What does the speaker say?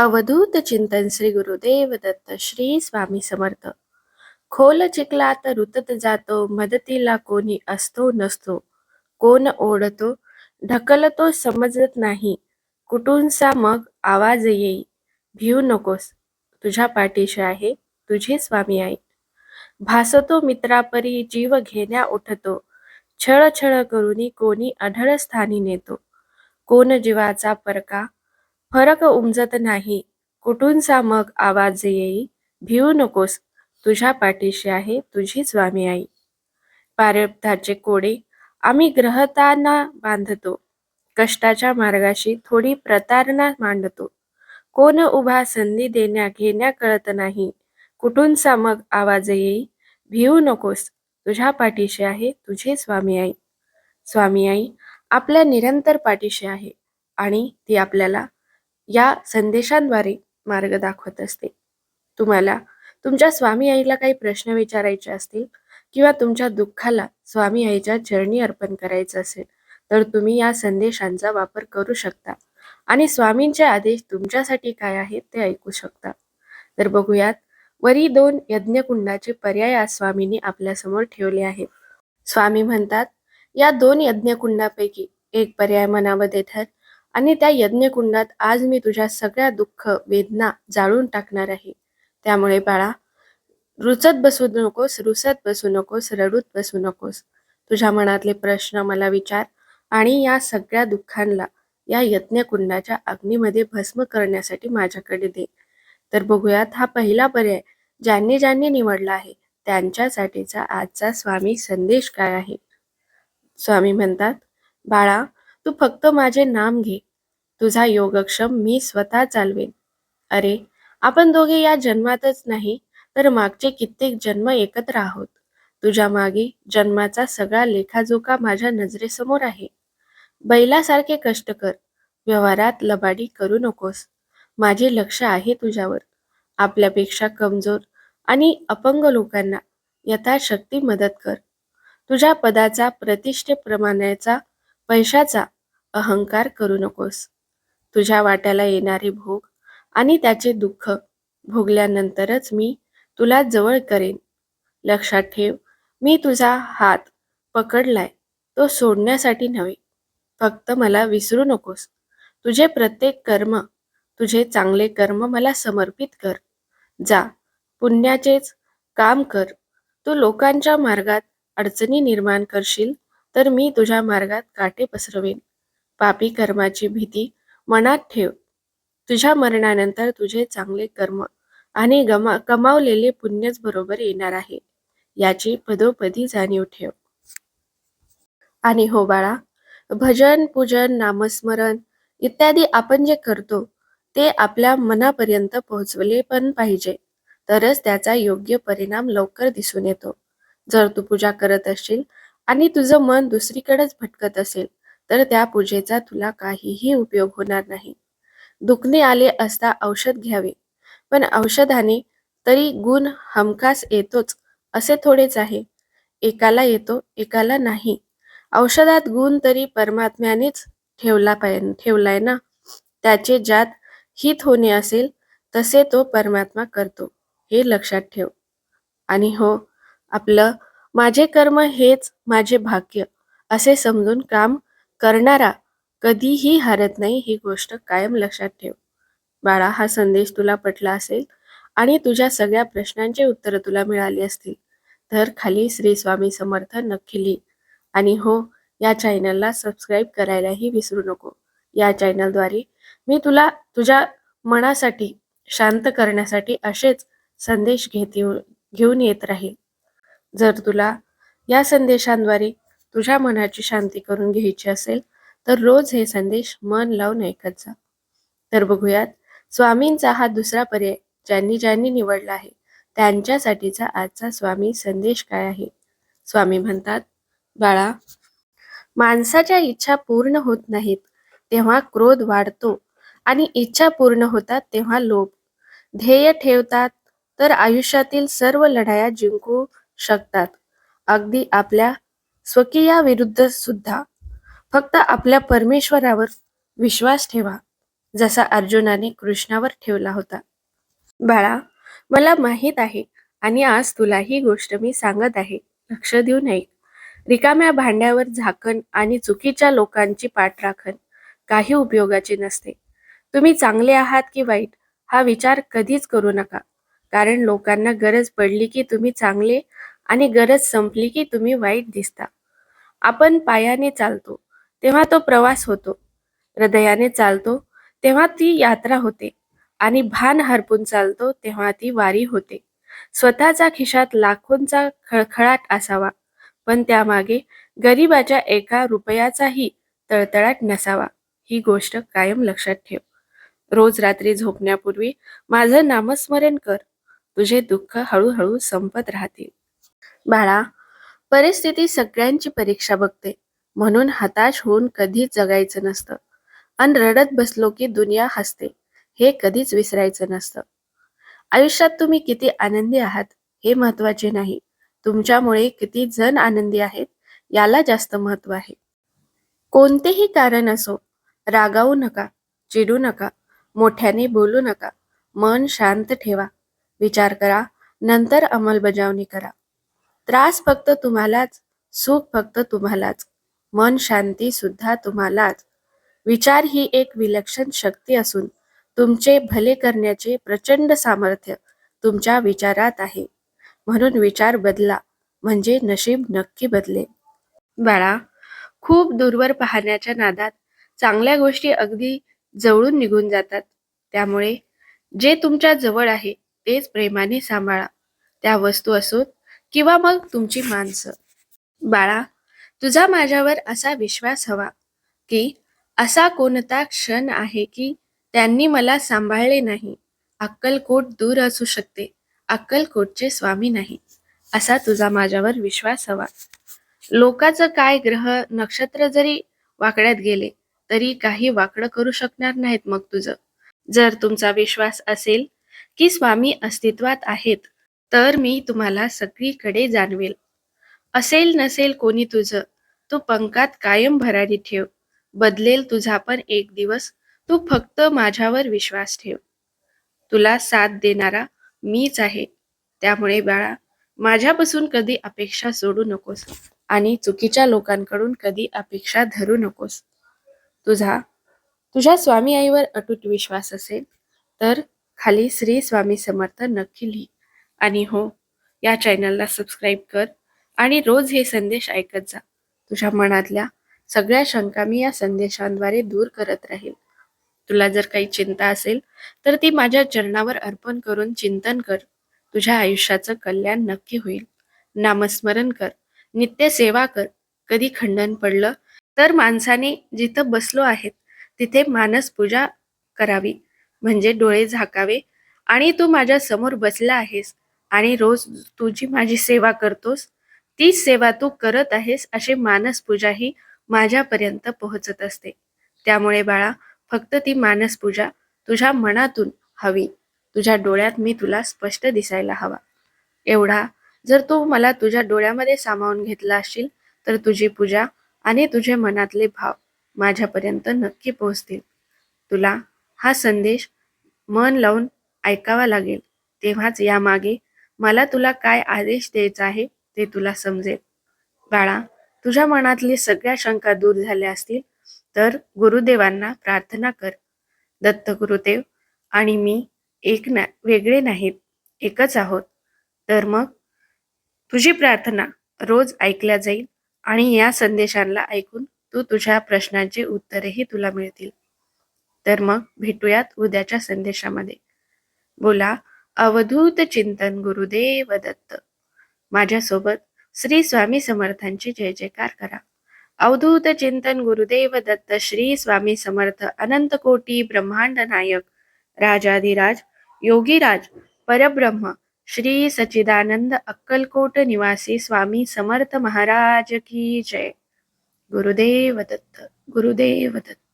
अवधूत चिंतन श्री गुरुदेव दत्त श्री स्वामी समर्थ. खोल चिखलात रुतत जातो मदतीला कोणी असतो नसतो. कोण ओढतो ढकलतो समजत नाही. कुठूनसा मग आवाज येई भिऊ नकोस. तुझ्या पाठीशी आहे तुझे स्वामी आई. भासतो मित्रापरी जीव घेण्या उठतो. छळ छळ करून कोणी अढळ स्थानी नेतो. कोण जीवाचा परका फरक उमजत नाही. कुठूनचा मग आवाज येई? भिवू नकोस. तुझ्या पाठीशी आहे तुझी स्वामी आई. पारब्धाचे कोडे आम्ही ग्रहताना बांधतो. कष्टाच्या मार्गाशी थोडी प्रतारणा मांडतो. कोण उभा संधी देण्या घेण्या कळत नाही. कुठूनचा मग आवाज येई? भिवू नकोस. तुझ्या पाठीशी आहे तुझी स्वामी आई. स्वामी आई आपल्या निरंतर पाठीशी आहे आणि ती आपल्याला या संदेशांद्वारे मार्ग दाखवत असते. तुम्हाला तुमच्या स्वामी आईला काही प्रश्न विचारायचे असतील किंवा तुमच्या दुःखाला स्वामी आईच्या चरणी अर्पण करायचं असेल तर तुम्ही या संदेशांचा वापर करू शकता आणि स्वामींचे आदेश तुमच्यासाठी काय आहेत ते ऐकू शकता. तर बघूयात वरी दोन यज्ञकुंडाचे पर्याय आज स्वामींनी आपल्यासमोर ठेवले आहेत. स्वामी म्हणतात या दोन यज्ञकुंडापैकी एक पर्याय मनामध्ये ठर आणि त्या यज्ञकुंडात आज मी तुझ्या सगळ्या दुःख वेदना जाळून टाकणार आहे. त्यामुळे बाळा रुचत बसू नकोस रुसत बसू नकोस रडूत बसू नकोस. तुझ्या मनातले प्रश्न मला विचार आणि या सगळ्या दुःखांना या यज्ञकुंडाच्या अग्नीमध्ये भस्म करण्यासाठी माझ्याकडे दे. तर बघूयात हा पहिला पर्याय ज्यांनी ज्यांनी निवडला आहे त्यांच्यासाठीचा आजचा स्वामी संदेश काय आहे? स्वामी म्हणतात बाळा तू फक्त माझे नाम घे. तुझा योगक्षम मी स्वतः चालवेन. अरे आपण दोघे या जन्मातच नाही तर मागचे कित्येक जन्म एकत्र आहोत. तुझ्या मागे जन्माचा सगळा लेखाजोखा माझ्या नजरेसमोर आहे. बैलासारखे कष्ट कर व्यवहारात लबाडी करू नकोस. माझे लक्ष आहे तुझ्यावर. आपल्यापेक्षा कमजोर आणि अपंग लोकांना यथाशक्ती मदत कर. तुझ्या पदाचा प्रतिष्ठेप्रमाणेचा पैशाचा अहंकार करू नकोस. तुझ्या वाट्याला येणारे भोग आणि त्याचे दुःख भोगल्यानंतरच मी तुला जवळ करेन. लक्षात ठेव मी तुझा हात पकडलाय तो सोडण्यासाठी नव्हे. फक्त मला विसरू नकोस. तुझे प्रत्येक कर्म तुझे चांगले कर्म मला समर्पित कर. जा पुण्याचेच काम कर. तू लोकांच्या मार्गात अडचणी निर्माण करशील तर मी तुझ्या मार्गात काटे पसरवेन. पापी कर्माची भीती मनात ठेव. तुझ्या मरणानंतर तुझे चांगले कर्म आणि गमा कमावलेले पुण्यच बरोबर येणार आहे. याची पदोपदी जाणीव ठेव. आणि हो बाळा भजन पूजन नामस्मरण इत्यादी आपण जे करतो ते आपल्या मनापर्यंत पोहोचवले पण पाहिजे. तरच त्याचा योग्य परिणाम लवकर दिसून येतो. जर तू पूजा करत असशील आणि तुझं मन दुसरीकडेच भटकत असेल तर त्या पूजेचा तुला काहीही उपयोग होणार नाही. दुखणे आले असता औषध घ्यावे पण औषधाने तरी गुण हमखास येतोच असे थोडेच आहे. एकाला येतो एकाला नाही. औषधात गुण तरी परमात्म्यानेच ठेवला पाहिजे ठेवलाय ना? त्याचे ज्यात हित होणे असेल तसे तो परमात्मा करतो. हे लक्षात ठेव. आणि हो आपलं माझे कर्म हेच माझे भाग्य असे समजून काम करणारा कधीही हरत नाही ही गोष्ट कायम लक्षात ठेव. बाळा हा संदेश तुला पटला असेल आणि तुझ्या सगळ्या प्रश्नांची उत्तरं तुला मिळाली असतील तर खाली श्री स्वामी समर्थ नक्की लिही. आणि हो या चॅनलला सबस्क्राईब करायलाही विसरू नको. या चॅनलद्वारे मी तुला तुझ्या मनासाठी शांत करण्यासाठी असेच संदेश घेत घेऊन येत राहील. जर तुला या संदेशांद्वारे तुझ्या मनाची शांती करून घ्यायची असेल तर रोज हे संदेश मन लावून ऐकत जा. तर बघूयात स्वामींचा हा दुसरा पर्याय ज्यांनी ज्यांनी निवडला आहे त्यांच्यासाठीचा आजचा स्वामी संदेश काय आहे? स्वामी म्हणतात बाळा माणसाच्या इच्छा पूर्ण होत नाहीत तेव्हा क्रोध वाढतो आणि इच्छा पूर्ण होतात तेव्हा लोभ. ध्येय ठेवतात तर आयुष्यातील सर्व लढाया जिंकू शकतात. अगदी आपल्या स्वकीया विरुद्ध सुद्धा फक्त आपल्या परमेश्वरावर विश्वास ठेवा जसा अर्जुनाने कृष्णावर ठेवला होता. बाळा मला माहीत आहे आणि आज तुला ही गोष्ट मी सांगत आहे. लक्ष देऊ नये. रिकाम्या भांड्यावर झाकण आणि चुकीच्या लोकांची पाठराखण काही उपयोगाची नसते. तुम्ही चांगले आहात की वाईट हा विचार कधीच करू नका. कारण लोकांना गरज पडली की तुम्ही चांगले आणि गरज संपली की तुम्ही वाईट दिसता. आपण पायाने चालतो तेव्हा तो प्रवास होतो. हृदयाने चालतो तेव्हा ती यात्रा होते. आणि भान हरपून चालतो तेव्हा ती वारी होते. स्वतःच्या खिशात लाखोंचा खळखळाट असावा पण त्यामागे गरिबाच्या एका रुपयाचाही तळतळाट नसावा ही गोष्ट कायम लक्षात ठेव. रोज रात्री झोपण्यापूर्वी माझं नामस्मरण कर. तुझे दुःख हळूहळू संपत राहतील. बाळा परिस्थिती सगळ्यांची परीक्षा बघते. म्हणून हताश होऊन कधीच जगायचं नसतं. आणि रडत बसलो की दुनिया हसते. हे कधीच विसरायचं नसतं. आयुष्यात तुम्ही किती आनंदी आहात हे महत्त्वाचे नाही. तुमच्यामुळे किती जण आनंदी आहेत याला जास्त महत्त्व आहे. कोणतेही कारण असो रागावू नका चिडू नका मोठ्याने बोलू नका. मन शांत ठेवा. विचार करा. नंतर अंमलबजावणी करा. त्रास फक्त तुम्हालाच सुख फक्त तुम्हालाच मन शांती सुद्धा तुम्हालाच. विचार ही एक विलक्षण शक्ती असून तुमचे भले करण्याचे प्रचंड सामर्थ्य तुमच्या विचारात आहे. म्हणून विचार बदला म्हणजे नशीब नक्की बदले बाळा खूप दूरवर पाहण्याच्या नादात चांगल्या गोष्टी अगदी जवळून निघून जातात. त्यामुळे जे तुमच्या जवळ आहे तेच प्रेमाने सांभाळा. त्या वस्तू असोत किंवा मग तुमची माणसं. बाळा तुझा माझ्यावर असा विश्वास हवा की असा कोणता क्षण आहे की त्यांनी मला सांभाळले नाही. अक्कलकोट दूर असू शकते. अक्कलकोटचे स्वामी नाही. असा तुझा माझ्यावर विश्वास हवा. लोकाचं काय ग्रह नक्षत्र जरी वाकड्यात गेले तरी काही वाकडं करू शकणार नाहीत मग तुझं. जर तुमचा विश्वास असेल की स्वामी अस्तित्वात आहेत तर मी तुम्हाला सगळीकडे जाणवेल. असेल नसेल कोणी तुझं तू पंकात कायम भरारी ठेव. बदलेल तुझा पण एक दिवस तू फक्त माझ्यावर विश्वास ठेव. तुला साथ देणारा मीच आहे. त्यामुळे बाळा माझ्यापासून कधी अपेक्षा सोडू नकोस आणि चुकीच्या लोकांकडून कधी अपेक्षा धरू नकोस. तुझा तुझ्या स्वामी आईवर अटूट विश्वास असेल तर खाली श्री स्वामी समर्थ नक्की लिही. आणि हो या चॅनलला सबस्क्राईब कर आणि रोज हे संदेश ऐकत जा. तुझ्या मनातल्या सगळ्या शंका मी या संदेशांद्वारे दूर करत राहील. तुला जर काही चिंता असेल तर ती माझ्या चरणावर अर्पण करून चिंतन कर. तुझ्या आयुष्याचं कल्याण नक्की होईल. नामस्मरण कर. नित्य सेवा कर. कधी खंडन पडलं तर माणसाने जिथं बसलो आहेत तिथे मानस पूजा करावी. म्हणजे डोळे झाकावे आणि तू माझ्यासमोर बसला आहेस आणि रोज तुझी माझी सेवा करतोस तीच सेवा तू करत आहेस अशी मानस पूजा ही माझ्यापर्यंत पोहोचत असते. त्यामुळे बाळा फक्त ती मानस पूजा तुझ्या मनातून हवी. तुझ्या डोळ्यात मी तुला स्पष्ट दिसायला हवा. एवढा जर तू मला तुझ्या डोळ्यामध्ये सामावून घेतला असशील तर तुझी पूजा आणि तुझे मनातले भाव माझ्यापर्यंत नक्की पोहोचतील. तुला हा संदेश मन लावून ऐकावा लागेल. तेव्हाच यामागे मला तुला काय आदेश द्यायचा आहे ते तुला समजेल. बाळा तुझ्या मनातली सगळ्या शंका दूर झाल्या असतील तर गुरुदेवांना प्रार्थना कर. दत्त गुरुदेव आणि मी एक ना वेगळे नाहीत एकच आहोत. तर मग? तुझी प्रार्थना रोज ऐकल्या जाईल आणि या संदेशांना ऐकून तू तुझ्या प्रश्नांची उत्तरेही तुला मिळतील. तर मग भेटूयात उद्याच्या संदेशामध्ये. बोला अवधूत चिंतन गुरुदेव दत्त. माझ्यासोबत श्री स्वामी समर्थांची जय जयकार करा. अवधूत चिंतन गुरुदेव दत्त श्री स्वामी समर्थ अनंत कोटी ब्रह्मांड नायक. राजाधिराज योगीराज परब्रह्म श्री सचिदानंद अक्कलकोट निवासी स्वामी समर्थ महाराज की जय. गुरुदेव दत्त गुरुदेव दत्त.